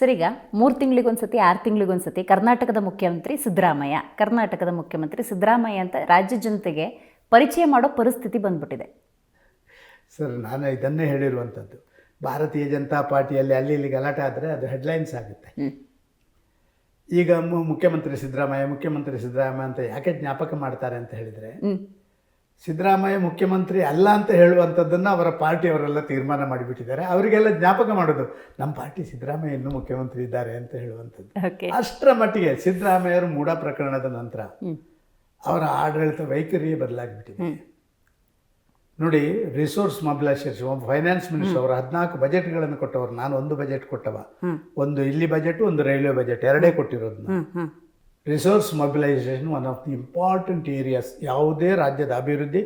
Sir ಈಗ ಮೂರು ತಿಂಗಳಿಗೊಂದ್ಸತಿ ಆರು ತಿಂಗಳಿಗೊಂದ್ಸತಿ ಕರ್ನಾಟಕದ ಮುಖ್ಯಮಂತ್ರಿ ಸಿದ್ದರಾಮಯ್ಯ ಕರ್ನಾಟಕದ ಮುಖ್ಯಮಂತ್ರಿ ಸಿದ್ದರಾಮಯ್ಯ ಅಂತ ರಾಜ್ಯ ಜನತೆಗೆ ಪರಿಚಯ ಮಾಡೋ ಪರಿಸ್ಥಿತಿ ಬಂದ್ಬಿಟ್ಟಿದೆ. ಸರ್ ನಾನು ಇದನ್ನೇ ಹೇಳಿರುವಂಥದ್ದು. ಭಾರತೀಯ ಜನತಾ ಪಾರ್ಟಿಯಲ್ಲಿ ಅಲ್ಲಿ ಇಲ್ಲಿ ಗಲಾಟೆ ಆದರೆ ಅದು ಹೆಡ್ಲೈನ್ಸ್ ಆಗುತ್ತೆ. ಈಗ ಮುಖ್ಯಮಂತ್ರಿ ಸಿದ್ದರಾಮಯ್ಯ ಮುಖ್ಯಮಂತ್ರಿ ಸಿದ್ದರಾಮಯ್ಯ ಅಂತ ಯಾಕೆ ಜ್ಞಾಪಕ ಮಾಡ್ತಾರೆ ಅಂತ ಹೇಳಿದರೆ ಸಿದ್ದರಾಮಯ್ಯ ಮುಖ್ಯಮಂತ್ರಿ ಅಲ್ಲ ಅಂತ ಹೇಳುವಂಥದ್ದನ್ನು ಅವರ ಪಾರ್ಟಿಯವರೆಲ್ಲ ತೀರ್ಮಾನ ಮಾಡಿಬಿಟ್ಟಿದ್ದಾರೆ. ಅವರಿಗೆಲ್ಲ ಜ್ಞಾಪಕ ಮಾಡೋದು ನಮ್ಮ ಪಾರ್ಟಿ ಸಿದ್ದರಾಮಯ್ಯ ಇನ್ನೂ ಮುಖ್ಯಮಂತ್ರಿ ಇದ್ದಾರೆ ಅಂತ ಹೇಳುವಂಥದ್ದು. ಅಷ್ಟರ ಮಟ್ಟಿಗೆ ಸಿದ್ದರಾಮಯ್ಯರು ಮೂಡ ಪ್ರಕರಣದ ನಂತರ ಅವರ ಆಡಳಿತ ವೈಖರಿಯೇ ಬದಲಾಗಿಬಿಟ್ಟಿದೆ. ನೋಡಿ ರಿಸೋರ್ಸ್ ಮೊಬಿಲೈಸೇಷನ್ ಫೈನಾನ್ಸ್ ಮಿನಿಸ್ಟರ್ ಅವರು ಹದಿನಾಲ್ಕು ಬಜೆಟ್ಗಳನ್ನು ಕೊಟ್ಟವರು. ನಾನು ಒಂದು ಬಜೆಟ್ ಕೊಟ್ಟವ. ಒಂದು ಇಲ್ಲಿ ಬಜೆಟ್ ಒಂದು ರೈಲ್ವೆ ಬಜೆಟ್ ಎರಡೇ ಕೊಟ್ಟಿರೋದು resource mobilisation one of the important areas ಯಾವುದೇ ರಾಜ್ಯದ ಅಭಿವೃದ್ಧಿ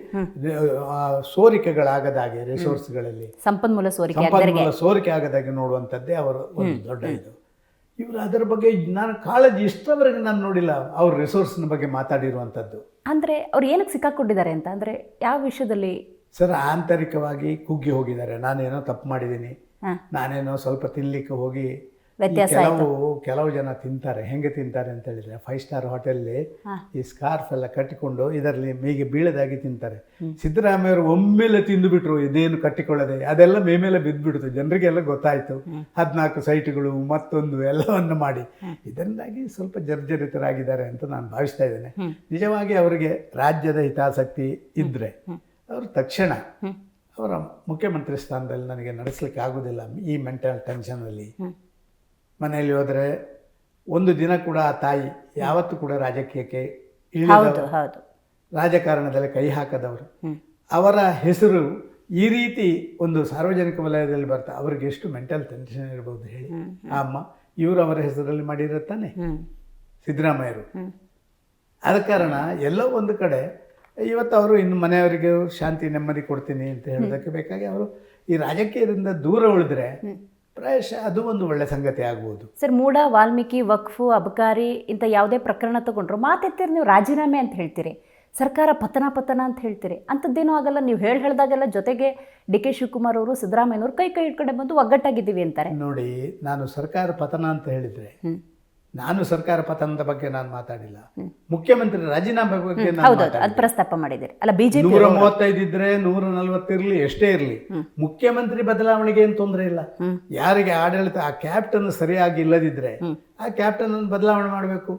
ಸೋರಿಕೆಗಳಾಗದಾಗೆ ರಿಸೋರ್ಸ್ಗಳಲ್ಲಿ ಸಂಪನ್ಮೂಲ ಸೋರಿಕೆ ಸಂಪನ್ಮೂಲ ಸೋರಿಕೆ ಆಗದಾಗೆ ನೋಡುವಂಥದ್ದೇ ಅವರು ಒಂದು ದೊಡ್ಡ ಇದು. ಇವರು ಅದರ ಬಗ್ಗೆ ನಾನು ಕಾಳಜಿ ಇಷ್ಟವರೆಗೆ ನಾನು ನೋಡಿಲ್ಲ ಅವ್ರ ರಿಸೋರ್ಸ್ನ ಬಗ್ಗೆ ಮಾತಾಡಿರುವಂಥದ್ದು. ಅಂದ್ರೆ ಅವ್ರು ಏನಕ್ಕೆ ಸಿಕ್ಕಾಕೊಂಡಿದ್ದಾರೆ ಅಂತ? ಅಂದ್ರೆ ಯಾವ ವಿಷಯದಲ್ಲಿ? ಸರ್ ಆಂತರಿಕವಾಗಿ ಕುಗ್ಗಿ ಹೋಗಿದ್ದಾರೆ. ನಾನೇನೋ ತಪ್ಪು ಮಾಡಿದ್ದೀನಿ. ನಾನೇನೋ ಸ್ವಲ್ಪ ತಿನ್ಲಿಕ್ಕೆ ಹೋಗಿ ವ್ಯತ್ಯಾಸ ಕೆಲವು ಕೆಲವು ಜನ ತಿಂತಾರೆ. ಹೆಂಗೆ ತಿಂತಾರೆ ಅಂತ ಹೇಳಿದ್ರೆ ಫೈವ್ ಸ್ಟಾರ್ ಹೋಟೆಲ್ಲಿ. ಈ ಸ್ಕಾರ್ಫ್ ಎಲ್ಲ ಕಟ್ಟಿಕೊಂಡು ಇದರಲ್ಲಿ ಮೇಗೆ ಬೀಳದಾಗಿ ತಿಂತಾರೆ. ಸಿದ್ದರಾಮಯ್ಯವರು ಒಮ್ಮೆಲೆ ತಿಂದು ಬಿಟ್ರು ಇದೇನು ಕಟ್ಟಿಕೊಳ್ಳದೆ. ಅದೆಲ್ಲ ಮೇ ಮೇಲೆ ಬಿದ್ದುಬಿಡ್ತು ಜನರಿಗೆಲ್ಲ ಗೊತ್ತಾಯ್ತು. ಹದಿನಾಲ್ಕು ಸೈಟ್ಗಳು ಮತ್ತೊಂದು ಎಲ್ಲವನ್ನು ಮಾಡಿ. ಇದರಿಂದಾಗಿ ಸ್ವಲ್ಪ ಜರ್ಜರಿತರಾಗಿದ್ದಾರೆ ಅಂತ ನಾನು ಭಾವಿಸ್ತಾ ಇದ್ದೇನೆ. ನಿಜವಾಗಿ ಅವರಿಗೆ ರಾಜ್ಯದ ಹಿತಾಸಕ್ತಿ ಇದ್ರೆ ಅವರು ತಕ್ಷಣ ಅವರ ಮುಖ್ಯಮಂತ್ರಿ ಸ್ಥಾನದಲ್ಲಿ ನನಗೆ ನಡೆಸಲಿಕ್ಕೆ ಆಗೋದಿಲ್ಲ. ಈ ಮೆಂಟಲ್ ಟೆನ್ಷನಲ್ಲಿ ಮನೆಯಲ್ಲಿ ಹೋದರೆ ಒಂದು ದಿನ ಕೂಡ ಆ ತಾಯಿ ಯಾವತ್ತೂ ಕೂಡ ರಾಜಕೀಯಕ್ಕೆ ಹೌದು ಹೌದು. ರಾಜಕಾರಣದಲ್ಲಿ ಕೈ ಹಾಕದವರು. ಅವರ ಹೆಸರು ಈ ರೀತಿ ಒಂದು ಸಾರ್ವಜನಿಕ ವಲಯದಲ್ಲಿ ಬರ್ತಾ ಅವ್ರಿಗೆ ಎಷ್ಟು ಮೆಂಟಲ್ ಟೆನ್ಷನ್ ಇರ್ಬೋದು ಹೇಳಿ. ಆ ಅಮ್ಮ ಇವರು ಅವರ ಹೆಸರಲ್ಲಿ ಮಾಡಿರುತ್ತಾನೆ ಹ್ಮ್. ಸಿದ್ದರಾಮಯ್ಯರು. ಆದ ಕಾರಣ ಎಲ್ಲೋ ಒಂದು ಕಡೆ ಇವತ್ತು ಅವರು ಇನ್ನು ಮನೆಯವರಿಗೆ ಶಾಂತಿ ನೆಮ್ಮದಿ ಕೊಡ್ತೀನಿ ಅಂತ ಹೇಳೋದಕ್ಕೆ ಬೇಕಾಗಿ ಅವರು ಈ ರಾಜಕೀಯದಿಂದ ದೂರ ಉಳಿದ್ರೆ ಪ್ರಾಯಶಃ ಅದು ಒಂದು ಒಳ್ಳೆ ಸಂಗತಿ ಆಗ್ಬೋದು. ಸರ್ ಮೂಡ ವಾಲ್ಮೀಕಿ ವಕ್ಫು ಅಬಕಾರಿ ಇಂಥ ಯಾವುದೇ ಪ್ರಕರಣ ತಗೊಂಡ್ರು ಮಾತೆತ್ತೀರಿ ನೀವು ರಾಜೀನಾಮೆ ಅಂತ ಹೇಳ್ತೀರಿ ಸರ್ಕಾರ ಪತನ ಪತನ ಅಂತ ಹೇಳ್ತೀರಿ ಅಂಥದ್ದೇನೂ ಆಗಲ್ಲ. ನೀವು ಹೇಳಿ ಹೇಳ್ದಾಗೆಲ್ಲ ಜೊತೆಗೆ ಡಿ ಕೆ ಶಿವಕುಮಾರ್ ಅವರು ಸಿದ್ದರಾಮಯ್ಯನವರು ಕೈ ಕೈ ಇಟ್ಕೊಂಡೆ ಬಂದು ಒಗ್ಗಟ್ಟಾಗಿದ್ದೀವಿ ಅಂತಾರೆ. ನೋಡಿ ನಾನು ಸರ್ಕಾರ ಪತನ ಅಂತ ಹೇಳಿದ್ರೆ. ನಾನು ಸರ್ಕಾರ ಪತನದ ಬಗ್ಗೆ ನಾನು ಮಾತಾಡಿಲ್ಲ. ಮುಖ್ಯಮಂತ್ರಿ ರಾಜೀನಾಮೆ ಬಗ್ಗೆ ನಾನು ಪ್ರಸ್ತಾಪ ಮಾಡಿದ್ದೀರಿ. ಅಲ್ಲ ಬಿಜೆಪಿ ನೂರ ಮೂವತ್ತೈದು ಇದ್ರೆ ನೂರ ನಲವತ್ತಿರ್ಲಿ ಎಷ್ಟೇ ಇರಲಿ. ಮುಖ್ಯಮಂತ್ರಿ ಬದಲಾವಣೆಗೆ ಏನು ತೊಂದರೆ ಇಲ್ಲ. ಯಾರಿಗೆ ಆಡಳಿತ ಆ ಕ್ಯಾಪ್ಟನ್ ಸರಿಯಾಗಿ ಇಲ್ಲದಿದ್ರೆ ಆ ಕ್ಯಾಪ್ಟನ್ ಬದಲಾವಣೆ ಮಾಡಬೇಕು.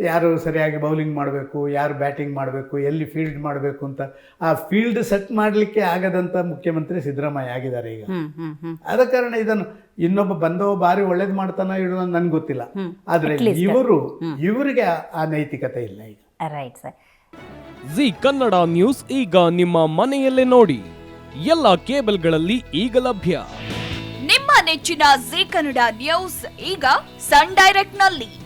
ಯಾರು ಸರಿಯಾಗಿ ಬೌಲಿಂಗ್ ಮಾಡಬೇಕು ಯಾರು ಬ್ಯಾಟಿಂಗ್ ಮಾಡಬೇಕು ಎಲ್ಲಿ ಫೀಲ್ಡ್ ಮಾಡಬೇಕು ಅಂತ. ಆ ಫೀಲ್ಡ್ ಸೆಟ್ ಮಾಡಲಿಕ್ಕೆ ಆಗದಂತ ಮುಖ್ಯಮಂತ್ರಿ ಸಿದ್ದರಾಮಯ್ಯ ಆಗಿದ್ದಾರೆ ಈಗ. ಆದ ಕಾರಣ ಇದನ್ನು ಇನ್ನೊಬ್ಬ ಬಂದವ ಬಾರಿ ಒಳ್ಳೇದು ಮಾಡ್ತಾನ ಇಡುವ ನನ್ಗೆ ಗೊತ್ತಿಲ್ಲ. ಆದರೆ ಇವರು ಇವರಿಗೆ ಆ- ಆ ನೈತಿಕತೆ ಇಲ್ಲ ಈಗ. Right sir Zee Kannada news ಈಗ ನಿಮ್ಮ ಮನೆಯಲ್ಲೇ ನೋಡಿ. ಎಲ್ಲ ಕೇಬಲ್ಗಳಲ್ಲಿ ಈಗ ಲಭ್ಯ. ನಿಮ್ಮ ನೆಚ್ಚಿನ ಜಿ ಕನ್ನಡ ನ್ಯೂಸ್ ಈಗ ಸನ್ ಡೈರೆಕ್ಟ್ನಲ್ಲಿ